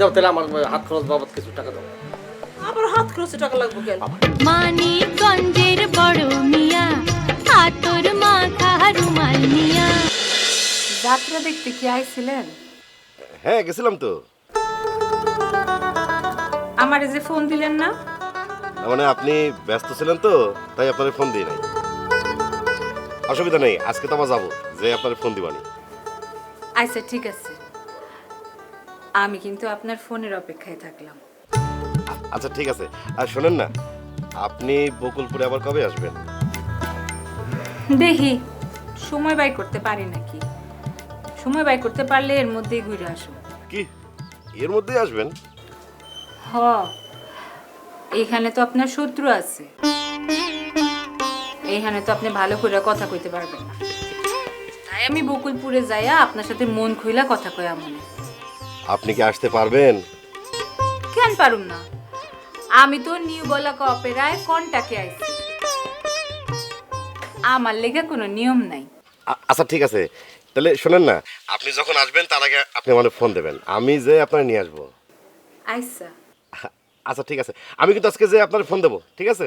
দাও তাহলে আমার হাত খরচ বাবদ কিছু টাকা দাও। আবার হাত খরচে টাকা লাগবে কেন? মানিকগঞ্জের বড় মিয়া আতর মাথা রুমাল মিয়া। যাত্রা দেখতে কি আইছিলেন? হ্যাঁ গেছিলাম তো। আমারে যে ফোন দিলেন না? না, মানে আপনি ব্যস্ত ছিলেন তো তাই আপনার ফোন দিই নাই। অসুবিধা নেই আজকে তো আমার যাব যে আপনার ফোন দিবানি। আচ্ছা ঠিক আছে। আমি কিন্তু আপনার ফোনের অপেক্ষায় থাকলাম। আচ্ছা ঠিক আছে। আর শোনেন না আপনি বকুলপুরে আবার কবে আসবেন? দেখি সময় বাই করতে পারি নাকি? সময় বাই করতে পারলে এর মধ্যেই ঘুরে আসব। কি? এর মধ্যেই আসবেন? হ এখানে তো আপনার শত্রু আছে। এইখানে তো আপনি ভালো করে কথা কইতে পারবেন না। তাই আমি বকুলপুরে যাইয়া আপনার সাথে মন খুইলা কথা কয়া মনে। আপনি কি আসতে পারবেন? কেন পারুম না? আমি তো নিউ বলাকা অপেরায় কন্টাকে আইছি। আমার লেগে কোনো নিয়ম নাই। আচ্ছা ঠিক আছে। তাহলে শোনেন না আপনি যখন আসবেন তার আগে আপনি আমার ফোন দেবেন। আমি যে আপনার নিয়ে আসব। আইসা আচ্ছা ঠিক আছে। আমি কিন্তু আজকে যে আপনার ফোন দেবো ঠিক আছে?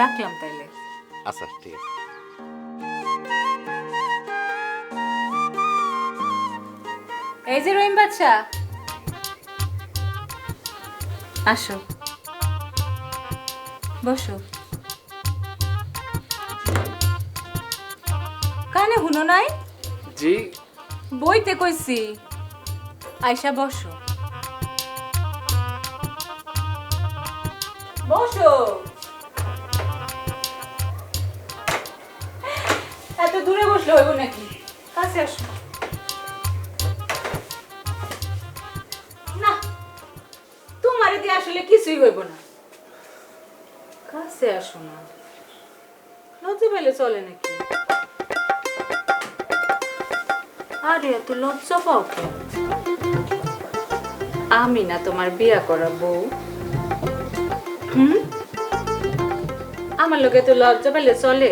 রাখলাম তাইলে। আচ্ছা ঠিক আছে। এই যে রহিম বাচ্চা। আসো। বসো। কানে হুনো নাই? জি। বইতে কইছি। আয়সা বসো। বসো। এত দূরে বসলে হইব নাকি? কাছে আসো। আসলে কিছুই হইব না। কাছে আসো না। লজ্জা পেলে চলে নাকি? আরে, এত লজ্জা পাও কেন আমি না তোমার বিয়া করা বউ। হুম? আমার লোকে তো লজ্জা পাইলে চলে।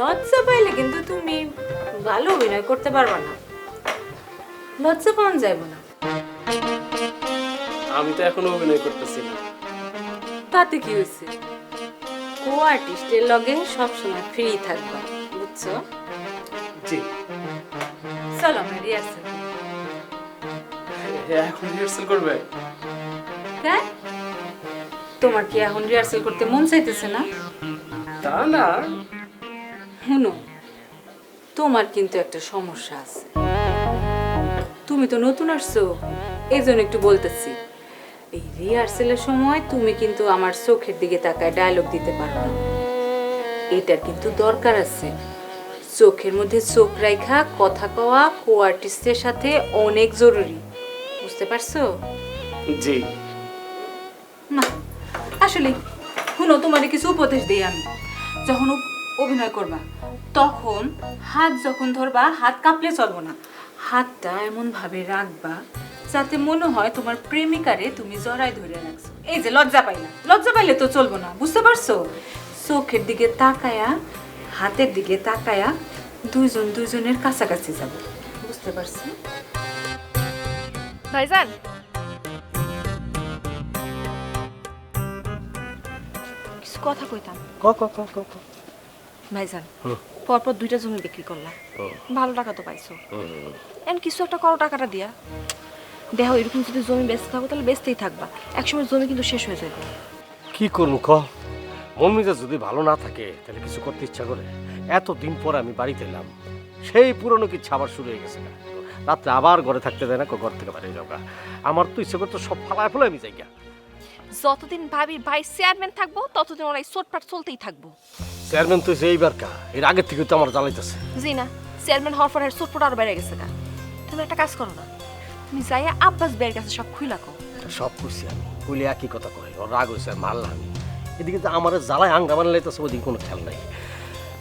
লজ্জা পাইলে কিন্তু তুমি ভালো অভিনয় করতে পারবা না। লজ্জা পাওয়া যাইব না। আমি তো এখনও অভিনয় করতেছি না। তাতে কি হয়েছে? কো আর্টিস্টের লগে সবসময় ফ্রি থাকবা বুঝছ? জি। চলো আমরা রিহার্সাল এখন রিহার্সাল করবে? হ্যাঁ? তোমার কি এখন রিহার্সাল করতে মন চাইতেছে না? তা না। শুনো তোমার কিন্তু একটা সমস্যা আছে। তুমি তো নতুন আসছো এই জন্য একটু বলতেছি। রিহার্সেলের সময় তুমি কিন্তু আমার চোখের দিকে তাকায় ডায়লগ দিতে পারো না। এটার কিন্তু দরকার আছে। চোখের মধ্যে চোখ রাখা কথা কওয়া কো আর্টিস্টের সাথে অনেক জরুরি। বুঝতে পারছ? জি। না আসলে শুনো তোমারে কিছু উপদেশ দিই আমি। যখন অভিনয় করবা তখন হাত যখন ধরবা হাত কাঁপলে চলবো না। হাতটা এমন ভাবে রাখবা যাতে মনে হয় তোমার প্রেমিকারে তুমি জড়ায় ধরে রাখছো। এই যে লজ্জা পাইলা। লজ্জা পাইলে তো চলবো না বুঝতে পারছ? চোখের দিকে তাকায়া হাতের দিকে তাকায়া দুইজন দুইজনের কাছাকাছি যাব বুঝতে পারছ? ভাইজান। কিছু কথা কইতাম। ক ক ক ক ক। ভাইজান পরপর দুইটা জমি বিক্রি করলাম ভালো টাকা তো পাইছো। এমন কিছু একটা করো টাকাটা দিয়া। দেখো এরকম যদি জমি বেচতে থাকো তাহলে বেচতেই থাকবা। একসময় জমি কিন্তু শেষ হয়ে যাবে। কি করব ক মন মেজাজ যদি ভালো না থাকে তাহলে কিছু করতে ইচ্ছা করে। এত দিন পর আমি বাড়িতে এলাম। সেই পুরনো কিছু আবার শুরু হয়ে গেছে না রাত্রে আবার ঘরে থাকতে দেয় না কো ঘর থেকে বাড়ি যাওয়া আমার তো ইচ্ছে করতো সব ফালায় ফেলে আমি যাই গা। যতদিন ভাবির ভাই চেয়ারম্যান থাকব ততদিন ওরা এই চোটপাট চলতেই থাকব। চেয়ারম্যান তো এইবার কা এর আগের থেকে তো আমার জ্বালাইতেছে। জি না চেয়ারম্যান হওয়ার পর চোটপট আরও বেড়ে গেছে গা। তুমি একটা কাজ করো না। তুমি যাইয়া আব্বাস বের কাছে সব খুইলা কো সব করছি আমি। কইলে একই কথা কয় ওর রাগ হয়েছে আর মারলাম আমি এদিকে তো আমার জ্বালায় আঙ্গা বানালে তো ওদিকে কোনো খেয়াল নাই।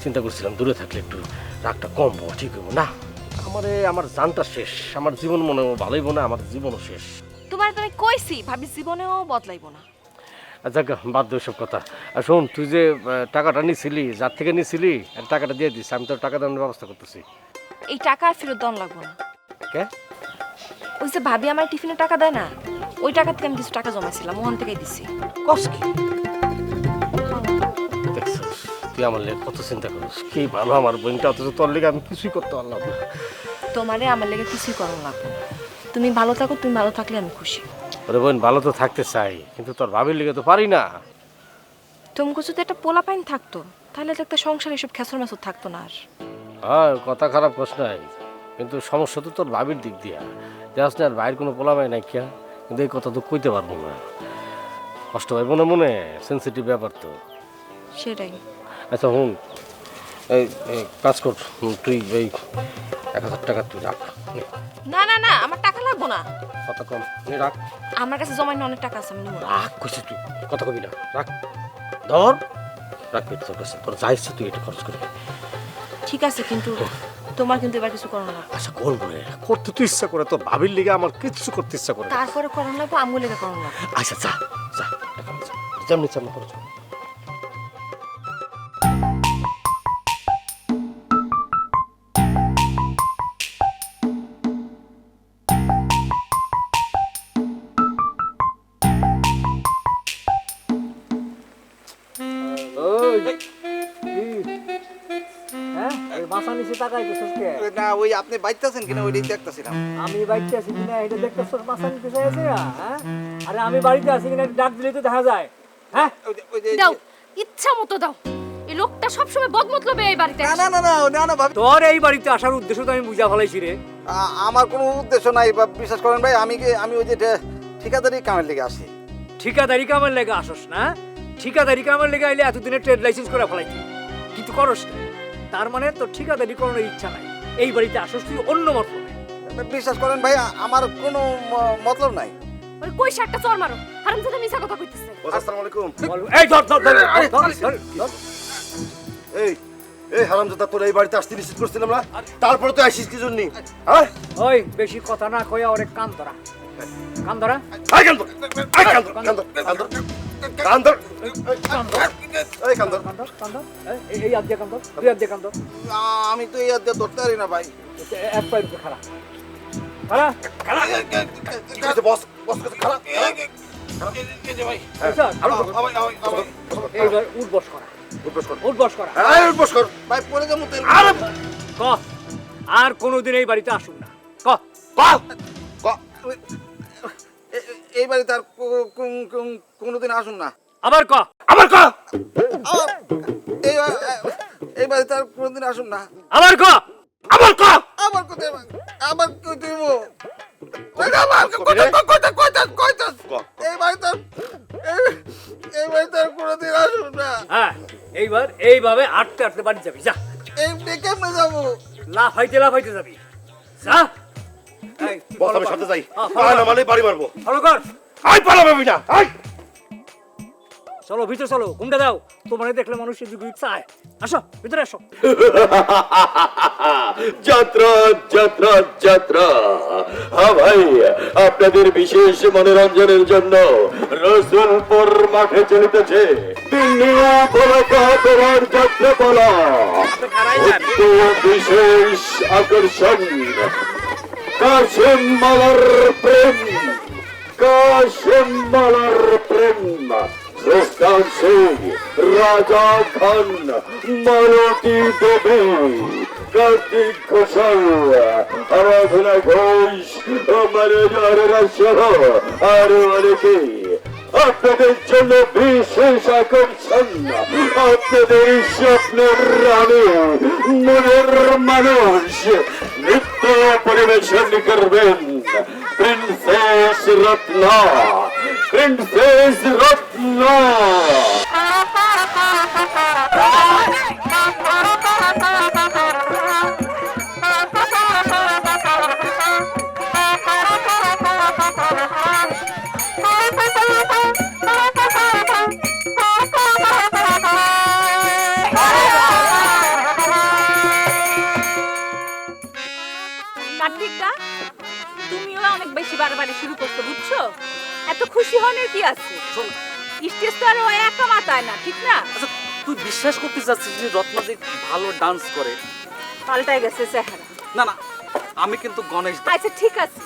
চিন্তা করছিলাম দূরে থাকলে একটু রাগটা কম হব ঠিক হব না আমারে আমার জানটা শেষ। আমার জীবন মনে ভালোইব না আমার জীবনও শেষ। তোমার তো আমি কইছি ভাবি জীবনেও বদলাইবো না। আচ্ছা গা, বাদ দে সব কথা। আর শোন তুই যে টাকাটা নিছিলি যার থেকে নিছিলি আর টাকাটা দিয়ে দিস আমি তোর টাকা দেওয়ার ব্যবস্থা করতেছি। এই টাকা আর ফেরত দেওয়া লাগবো না। কে? ওই যে ভাবি আমার টিফিনে টাকা দেয় না ওই টাকা থেকে আমি কিছু টাকা জমাইছিলাম ওখান থেকেই দিছি। কস কি? দেখছিস তুই আমার লেগে কত চিন্তা করিস? কি ভালো আমার বোনটা অথচ তোর লেগে আমি কিছুই করতে পারলাম না। তোমারে আমার লেগে কিছুই করানো লাগবে না। তুমি ভালো থাকো তুমি ভালো থাকলে আমি খুশি। ওরে বোন ভালো তো থাকতে চাই কিন্তু তোর ভাবির লেগে তো পারি না। তোমাকে যদি একটা পোলা পাইন থাকতো তাহলে তো একটা সংসার এসব খেসর মাসর থাকতো না আর। হ্যাঁ কথা খারাপ প্রশ্ন নাই। কিন্তু সমস্যা তো তোর ভাবির দিক দিয়া। যাস না আর বাইরের কোনো পোলাবাই নাই কিয়া? কিন্তু এই কথা তো কইতে পারব না। কষ্ট হয় মনে মনে সেন্সিটিভ ব্যাপার তো। সেটাই। আচ্ছা হুন এই এই কাজ কর। তুই এই এক হাজার টাকা তুই রাখ। নে, না না না আমার টাকা লাগবো না। কথা কম। নে, রাখ। আমার কাছে জমাইনি অনেক টাকা আছে আমি নিবো না। রাখ কইছি তুই। কথা কবি না। রাখ। ধর। রাখ পেট তোর কাছে তোর যা ইচ্ছে তুই এটা খরচ করবি ঠিক আছে কিন্তু তোমার কিন্তু এবার কিছু করানো লাগবে আচ্ছা করব করে করতে তো ইচ্ছা করে তো ভাবির লিগে আমার কিছু করতে ইচ্ছা করে না। তারপরে করোনা লাগবে আমগুলো করানো লাগবে আচ্ছা যা যা টাকা নে, যেমনি যেমন খরচ কর। না ওই আপনি বাইতেছেন কিনা ওইটাই দেখতেছিলাম। আমি বাড়িতে আছি কিনা এটা দেখতেছ নিতে চাইছে হ্যাঁ? আরে আমি বাড়িতে আছি কিনা ডাক দিলে তো দেখা যায়। হ্যাঁ? দাও ইচ্ছা মতো দাও। এই লোকটা সবসময় এই বাড়িতে। না না না না না না ভাবি। তোর এই বাড়িতে আসার উদ্দেশ্য তো আমি বুঝা ফেলাইছি রে। আমার কোনো উদ্দেশ্য নাই বা বিশ্বাস করেন ভাই আমি কি আমি ওই যে ঠিকাদারি কামের লেগে আসি। ঠিকাদারি কামের লেগে আসস না? ঠিকাদারি কামের লেগে আইলে এতদিনে ট্রেড লাইসেন্স করে ফেলাইছি কিন্তু করস না। তার মানে তোর ঠিকাদারি করানোর ইচ্ছা নাই। এই বাড়িতে আসস তুই অন্য মতলবে বিশ্বাস করেন ভাই আমার কোনো মতলব নাই। ওই কই শাকটা চর মারো। মিছা কথা কইতেছে। আসসালামু আলাইকুম এই ধর ধর ধর ধর, ধর, ধর, ধর। এই এই হারামজাদা তোর এই বাড়িতে আসতে নিশ্চিত করছিলাম না? তারপরে তো আসিস কি জন্য? হ্যাঁ? ওই বেশি কথা না কইয়া ওরে কান ধরা। কান ধরা। আই আই কান্দর এই কান্দর কান ধর কান ধর। এই, এই হাত দিয়ে কান ধর দুই হাত দিয়ে কান ধর। আ- আমি তো এই হাত দিয়ে ধরতে পারি না ভাই এক পায়ের উপরে খাড়া খাড়া বস বস খারাপ আচ্ছা, আরও এই কোনোদিন এই বাড়িতে আসুন না। ক? ক- এই বাড়িতে আর কোনোদিন আসুন না। আবার ক? আমার ক? এই এই বাড়িতে আর কোনোদিন আসুন না। আবার ক? আমার ক? আবার কোথায় আবার কই দিব আবার কইতা কইতা কইতা কইতা এই বাড়িতে এই- এই বাড়িতে আর কোনোদিন আসুন না। হ্যাঁ এইবার এইভাবে আটতে আটতে বাড়ি যাবি যা। এই কেমনে যাব। লাফাইতে লাফাইতে যাবি। যা। আমি সাথে যাই। পায় না মানে বাড়ি মারবো। follow কর। আই পালাবে না আই চলো ভিতরে চলো ঘুমটা দাও। তোমার দেখলে চায়। আসো ভিতরে আসো। যাত্রা যাত্রা যাত্রা হ্যাঁ ভাই আপনাদের বিশেষ মনোরঞ্জনের জন্য রসুলপুর মাঠে চলিতেছে। যাত্রাপালা অতি বিশেষ আকর্ষণ। কাশিম মালার প্রেম, কাশিম মালার প্রেম। রোস্তান সিং, রাজা খান, মালতী দেবী, কার্তিক ঘোষাল, আরাধনা ঘোষ ম্যানেজারেরা সহ আরও অনেকে আপনাদের জন্য বিশেষ আকর্ষণ। আপনাদের স্বপ্নের রানী, মনের মানুষ, নৃত্য পরিবেশন করবেন। প্রিন্সেস রত্না প্রিন্সেস রত্না বাড়াবাড়ি শুরু করছ বুঝছ? এত খুশি হওয়ার কি আছে? স্টেজ তো আর ও একা মাতায় না ঠিক না? আচ্ছা তুই বিশ্বাস করতে চাচ্ছিস যে রত্না যে ভালো ডান্স করে? পাল্টাই গেছে চেহারা। না না আমি কিন্তু গণেশ আচ্ছা ঠিক আছে।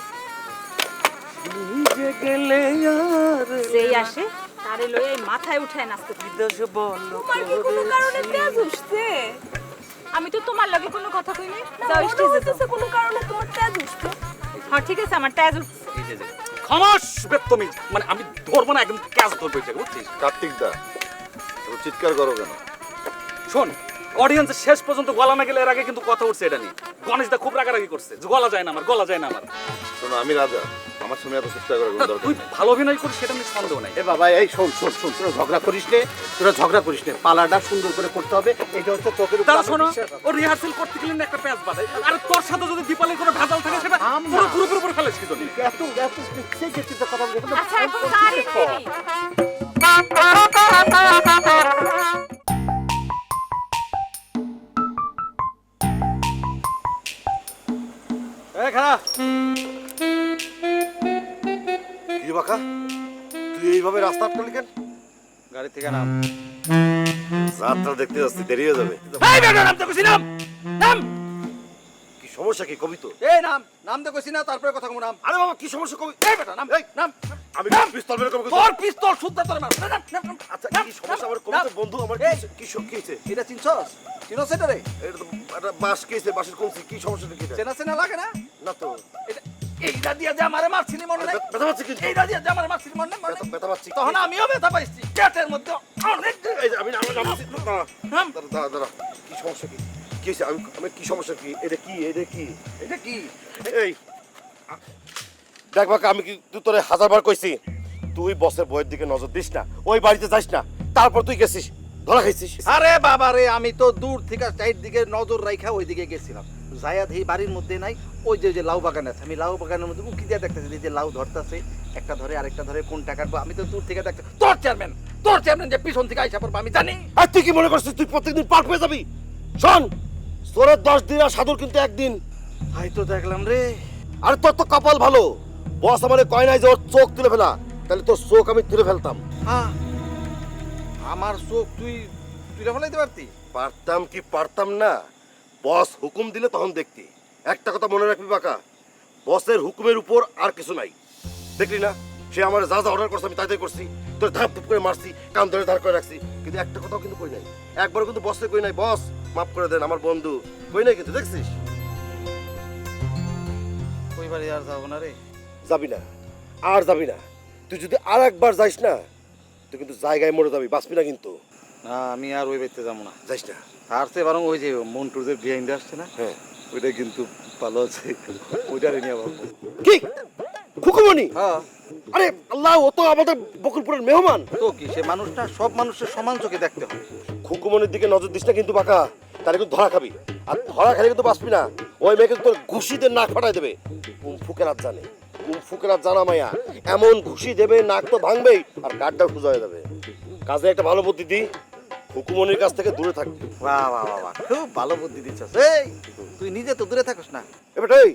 নিজে গেলে আর যেই আসে তারে লয়ে মাথায় উঠায় নাচতে। বিদেশ বল তোমার কি কোনো কারণে তেজ উঠছে? আমি তো তোমার লগে কোনো কথা কই নাই। যাও স্টেজে কোনো কারণে তোমার তেজ উঠছে। হ্যাঁ ঠিক আছে আমার তেজ উঠছে। খামাস মানে আমি ধরবো না একদম ক্যাচ ধরবো এটাকে বুঝছিস? কার্তিক দা চিৎকার করো কেন? শোন অডিয়েন্সের শেষ পর্যন্ত গলা না গেলে এর আগে কিন্তু কথা উঠছে এটা নিয়ে। গণেশ দা খুব রাগারাগি করছে। গলা যায় না আমার গলা যায় না আমার। শোনো আমি রাজা। আমার সঙ্গে এত চেষ্টা করে কোনো দরকার তুই নেই। ভালো অভিনয় করিস সেটা নিয়ে সন্দেহ নাই। এ বাবা এই শোন শোন শোন তোরা ঝগড়া করিস নে তোরা ঝগড়া করিস নে। পালাটা সুন্দর করে করতে হবে এটা হচ্ছে তোকের উপর তারা আমার শোনো বিশ্বাস। আছে। ও রিহার্সেল করতে গেলে না একটা প্যাচ বাঁধে। আর তোর সাথে যদি দীপালির কোনো ভেজাল থাকে সেটা পুরো গ্রুপের উপর ফেলেছ কি জন্য? এত এত সেই ক্ষেত্রে কথা বলতে না। আচ্ছা এখন কারে দিবি এই খারাপ বাকা তুই এইভাবে রাস্তা আটকালি কেন? গাড়ি থেকে নাম। যাত্রা দেখতে যাচ্ছি দেরি হয়ে যাবে। এই বেটা নাম দেখছিস নাম! নাম! কি সমস্যা কি কবি তো? এই নাম নাম না তারপরে কথা কম নাম। আরে বাবা কি সমস্যা কবি? এই বেটা নাম এই, নাম। আমি পিস্তল বের করব তোর পিস্তল শুদ্ধ তোর নাম নাম নাম নাম আচ্ছা কি সমস্যা? আমার কবি তো বন্ধু আমার কি কি কি হয়েছে এটা চিনছস? চিনছ এটা রে? এটা একটা বাস বাসের কোন কি সমস্যা কি এটা? চেনা চেনা লাগে না? না তো। এটা এইটা দিয়ে যে আমারে মারছিলি মনে নাই? ব্যথা পাচ্ছি কিন্তু এইটা দিয়ে যে আমারে মারছিলি মনে নাই? ব্যথা পাচ্ছি তখন আমিও ব্যথা পাইছি। পেটের মধ্যে অনেক এই যে আমি আমি নাম। দাঁড়া দাঁড়া দাঁড়া। কি সমস্যা কি? কি হয়েছে? আমি আমি কি সমস্যা কি? এটা কি? এটা কি? এটা কি? এই। দেখ বাকা আমি কি তুই তোরে হাজারবার কইছি তুই বসের বইয়ের দিকে নজর দিস না ওই বাড়িতে যাস না তারপর তুই গেছিস ধরা খাইছিস। আরে বাবা রে আমি তো দূর থেকে চারির দিকে নজর রাখা ওই দিকে গেছিলাম। যাইয়া এই বাড়ির মধ্যে নাই ওই যে যে লাউ বাগান আছে। আমি লাউ বাগানের মধ্যে উকি দিয়ে দেখতেছি যে লাউ ধরতেছে একটা ধরে আরেকটা ধরে কোনটা কাটবো। আমি তো দূর থেকে দেখতে তোর চেয়ারম্যান তোর চেয়ারম্যান যে পিছন থেকে আইসা পড়ব আমি জানি। আর তুই কি মনে করছিস তুই প্রত্যেকদিন পার পেয়ে যাবি? শোন তোরের দশ দিন আর সাধুর কিন্তু একদিন। তাই তো দেখলাম রে। আর তোর তো কপাল ভালো। বস আমারে কয় নাই যে ওর চোখ তুলে ফেলা। তাহলে তোর চোখ আমি তুলে ফেলতাম। হ্যাঁ আমার চোখ তুই তুই ফেলাইতে পারতি? পারতাম কি পারতাম না? বস হুকুম দিলে তখন দেখতি। একটা কথা মনে রাখবি বাকা বসের হুকুমের উপর আর কিছু নাই। দেখলি না? সে আমার যা যা অর্ডার করছে আমি তাই তাই করছি। তোর ধাপ ধুপ করে মারছি কান ধরে ধার করে রাখছি। কিন্তু একটা কথাও কিন্তু কই নাই। একবার কিন্তু বসে কই নাই। বস মাফ করে দেন আমার বন্ধু। কই নাই কিন্তু দেখছিস? ওই বাড়ি আর যাব না রে? যাবি না। আর যাবি না। তুই যদি আর একবার যাইস না তুই কিন্তু জায়গায় মরে যাবি। বাঁচবি না কিন্তু। না আমি আর ওই বাড়িতে যাব না। যাইস না। আর সে বরং ওই যে মন্টুর যে বিহাইন্ড আসছে না হ্যাঁ। ওইটা কিন্তু ভালো আছে। ওইটারে নিয়ে ভাববো। কি? হ্যাঁ। আরে আল্লাহ ও তো আমাদের বকুলপুরের মেহমান। তো কি সে মানুষটা সব মানুষের সমান চোখে দেখতে হয় খুকুমনির দিকে নজর দিস না কিন্তু বাঁকা তাহলে কিন্তু ধরা খাবি। আর ধরা খেলে কিন্তু বাঁচবি না। ওই মেয়েকে তোর ঘুষিতে নাক ফাটাই দেবে। কুম ফুকেরাত জানে। কুম ফুকেরাত জানা মাইয়া এমন ঘুষি দেবে নাক তো ভাঙবেই আর কাঠটাও সোজা হয়ে যাবে। কাজে একটা ভালো বুদ্ধি দি। হুকুমনির কাছ থেকে দূরে থাকবি বাহ বাহ বাহ বাহ। খুব ভালো বুদ্ধি দিচ্ছস। এই তুই নিজে তো দূরে থাকস না। এবার এই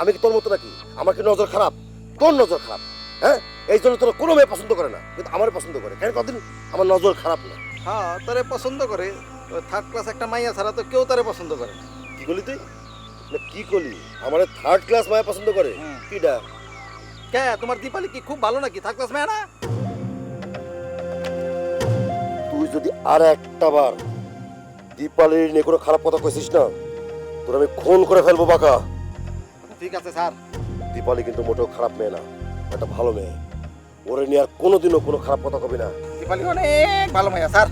আমি কি তোর মতো নাকি? আমার কি নজর খারাপ? তোর নজর খারাপ হ্যাঁ? এই জন্য তোর কোনো মেয়ে পছন্দ করে না কিন্তু আমার পছন্দ করে। কেন কদিন আমার নজর খারাপ না? হ্যাঁ তোরে পছন্দ করে। থার্ড ক্লাস একটা মাইয়া ছাড়া তো কেউ তারে পছন্দ করে না। কি করলি তুই? না কি করলি? আমার থার্ড ক্লাস মায়া পছন্দ করে? হুম। কিডা কে তোমার দীপালি কি খুব ভালো নাকি? থার্ড ক্লাস মায়া না? যদি আর একটা বার দীপালির নিয়ে কোনো খারাপ কথা কইছিস না তোর আমি খুন করে ফেলব বাকা। ঠিক আছে স্যার। দীপালি কিন্তু মোটেও খারাপ মেয়ে না একটা ভালো মেয়ে। ওরে নিয়ে আর কোনোদিনও কোনো খারাপ কথা কবি না। দীপালি অনেক ভালো মাইয়া স্যার।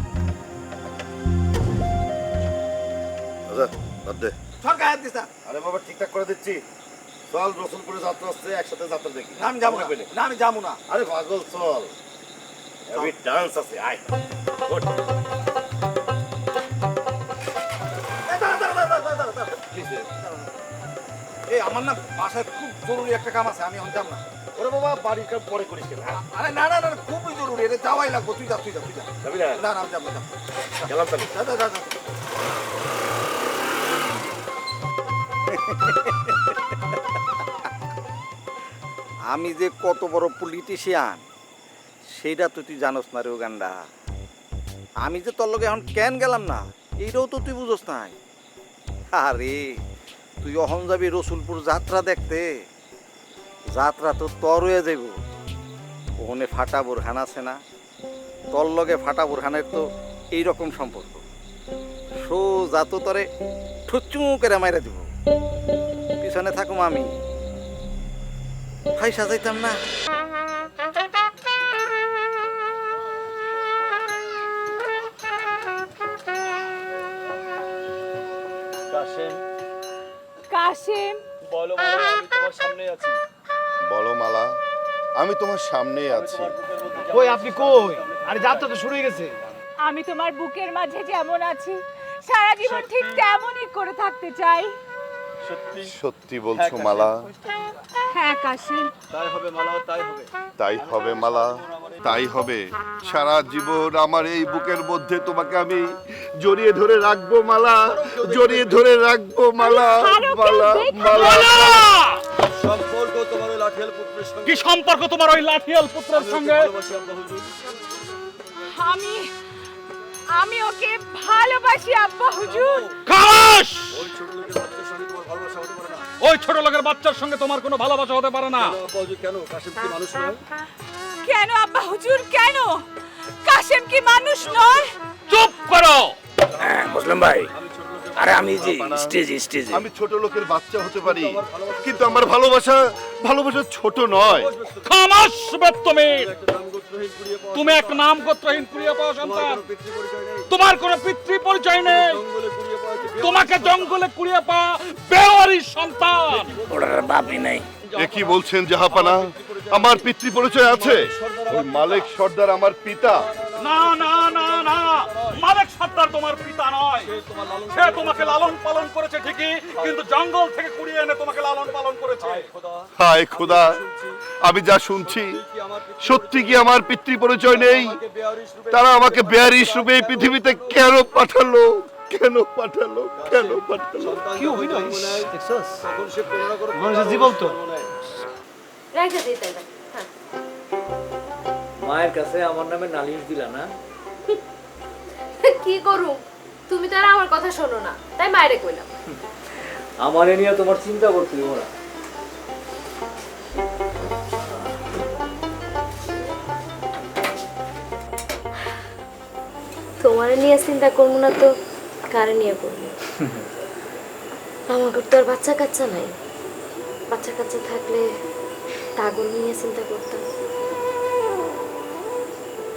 আচ্ছা দে। সরকার হাত দিস না। আরে বাবা ঠিকঠাক করে দিচ্ছি। চল রসুলপুরে যাত্রা আসছে একসাথে যাত্রা দেখি। আমি যাব না, আমি যাব না। আরে পাগল চল। আমি ডান্স আছে আয় ওঠ। এই আমার না বাসায় খুব জরুরি একটা কাম আছে আমি এখন যাব না। ওরে বাবা বাড়ির কাম পরে করিস কেন হ্যাঁ? আরে না না না খুবই জরুরি এটা যাওয়াই লাগবে তুই যা তুই যা তুই যা। যাবি না? না না আমি যাব না গেলাম তাহলে। যা যা যা যা। আমি যে কত বড় পলিটিশিয়ান সেইটা তো তুই জানোস না রে উগান্ডা। আমি যে তোর লগে এখন কেন গেলাম না, এইটাও তো তুই বুঝোস নাই। আরে, তুই অহন যাবি রসুলপুর যাত্রা দেখতে। যাত্রা তো তর হয়ে যাইব। ওখানে ফাটা বুরহান আছে না। তোর লগে ফাটা বুরহানের তো এইরকম সম্পর্ক। সো যাতো তরে ঠুচু করে মাইরা দিব। পিছনে থাকুম আমি। ভাই সাজাইতাম না। কাশেম বলো বলো আমি তোমার সামনে আছি। বলো মালা আমি তোমার সামনেই আছি। কই আপনি কই? আরে যাত্রা তো শুরু হয়ে গেছে। আমি তোমার বুকের মাঝে যেমন আছি সারা জীবন ঠিক তেমনই করে থাকতে চাই। সত্যি? সত্যি বলছো মালা। হ্যাঁ কাশেম। তাই হবে মালা তাই হবে। তাই হবে মালা। তাই হবে। সারা জীবন আমার এই বুকের মধ্যে তোমাকে আমি জড়িয়ে ধরে রাখব মালা। জড়িয়ে ধরে রাখব মালা মালা মালা। সম্পর্ক তোমার ওই লাঠিয়াল পুত্রের সঙ্গে। কি সম্পর্ক তোমার ওই লাঠিয়াল পুত্রের সঙ্গে? আমি আমি ওকে ভালোবাসি আব্বা হুজুর। খাস ওই ছোট লোকের বাচ্চার সঙ্গে তোমার ভালোবাসা হতে পারে না। ওই ছোট লোকের বাচ্চার সঙ্গে তোমার কোনো ভালোবাসা হতে পারে না। কেন? কাশেম কি মানুষ নয়। কেন আব্বা হুজুর কেন? কাশেম কি মানুষ নয়? চুপ করো! মুসলিম ভাই। আরে আমি যে স্টেজে স্টেজে। আমি ছোট লোকের বাচ্চা হতে পারি কিন্তু আমার ভালোবাসা ভালোবাসা ছোট নয়। খামাস তুমি তুমি এক নাম গোত্রহীন কুড়িয়ে পাওয়া সন্তান। পিতৃ পরিচয় নেই তোমার কোনো পিতৃ পরিচয় নেই। তোমাকে জঙ্গলে কুড়িয়ে পাওয়া বেওয়ারি সন্তান। ওটার বাপই নাই। এ কি বলছেন জাহাপানা? আমার পিতৃ পরিচয় আছে। ওই মালিক সর্দার আমার পিতা। না না না না। মালিক সর্দার তোমার পিতা নয়। সে তোমাকে লালন পালন করেছে ঠিকই কিন্তু জঙ্গল থেকে কুড়িয়ে এনে তোমাকে লালন পালন করেছে। হায় খোদা আমি যা শুনছি সত্যি কি আমার পিতৃ পরিচয় নেই? তারা আমাকে বেয়ারিশ রূপে এই পৃথিবীতে কেন পাঠালো? কেন পাঠালো? কেন পাঠালো? কি অভিনয়? দেখছস? তখন সে প্রেরণা করে। মানুষের জীবন তো। রাখা দিই হ্যাঁ। মায়ের কাছে আমার নামে নালিশ দিলা না? কি করু তুমি তো আর আমার কথা শোনো না। তাই মায়েরে কইলাম। আমারে নিয়ে তোমার চিন্তা করতে না। তোমারে নিয়ে চিন্তা করব না তো কারে নিয়ে করব? আমার তো আর বাচ্চা কাচ্চা নাই। বাচ্চা কাচ্চা থাকলে তাগর নিয়ে চিন্তা করতাম।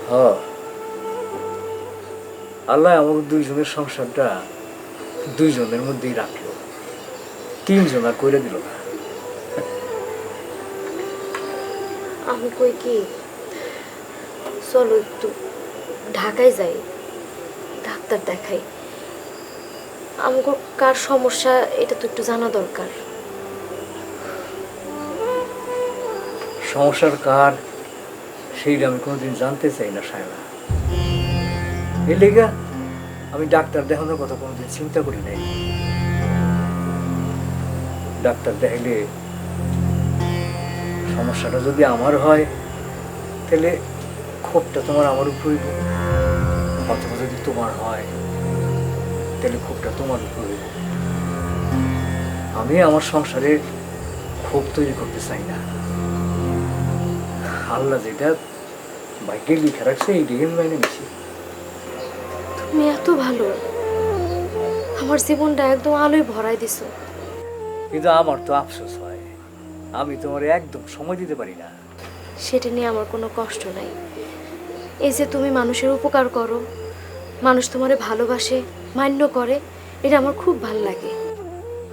হ্যাঁ। আল্লাহ আমাদের দুইজনের সংসারটা দুইজনের মধ্যেই রাখল। তিনজন আর কইরে দিল না। আমি কই কি? চলো একটু ঢাকায় যাই ডাক্তার দেখাই। আমাকে কার সমস্যা এটা তো একটু জানা দরকার। সমস্যার কার? সেইটা আমি কোনোদিন জানতে চাই না সায়না এই লেগা আমি ডাক্তার দেখানোর কথা কোনোদিন চিন্তা করি নাই। ডাক্তার দেখাইলে সমস্যাটা যদি আমার হয়, তাহলে ক্ষোভটা তোমার আমার উপরই অথবা যদি তোমার হয়, তাহলে ক্ষোভটা তোমার উপর আমি আমার সংসারে ক্ষোভ তৈরি করতে চাই না। আল্লাহ যেটা বাইকে লিখে রাখছে এই ডিএম লাইনে নিছি তুমি এত ভালো। আমার জীবনটা একদম আলোয় ভরাই দিছো। কিন্তু আমার তো আফসোস হয়। আমি তোমার একদম সময় দিতে পারি না। সেটা নিয়ে আমার কোনো কষ্ট নাই। এই যে তুমি মানুষের উপকার করো মানুষ তোমারে ভালোবাসে মান্য করে এটা আমার খুব ভালো লাগে।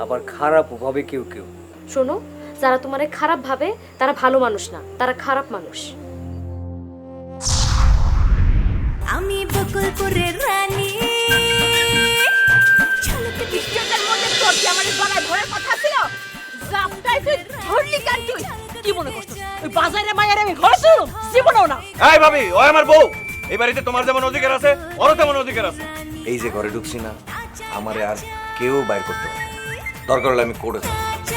আবার খারাপ ভাবে কেউ কেউ শোনো যারা তোমারে খারাপ ভাবে তারা ভালো মানুষ না তারা খারাপ মানুষ। আমি বকুলপুরের রানী। ঝলকে বৃষ্টিটার মধ্যে তোর কি আমার গলায় ধরার কথা ছিল। জাপটাই তুই ধরলি কেন তুই? কি মনে করছিস? ওই বাজারে মায়ের আমি ঘরছু জীবনও না। এই ভাবি আমার বউ। এই বাড়িতে তোমার যেমন অধিকার আছে ওরও তেমন অধিকার আছে। এই যে ঘরে ঢুকছি না আমারে আর কেউ বাইর করতে পারে না। দরকার হলে আমি করে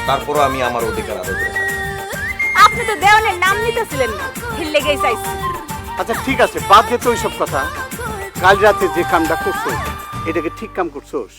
তারপরও আমি আমার অধিকার আদায় করে থাকি। আপনি তো দেওয়ানের নাম নিতেছিলেন না লেগেই চাইছি আচ্ছা ঠিক আছে বাদ দে তো ওইসব কথা। কাল রাতে যে কামটা করছ এটাকে ঠিক কাম করছোস?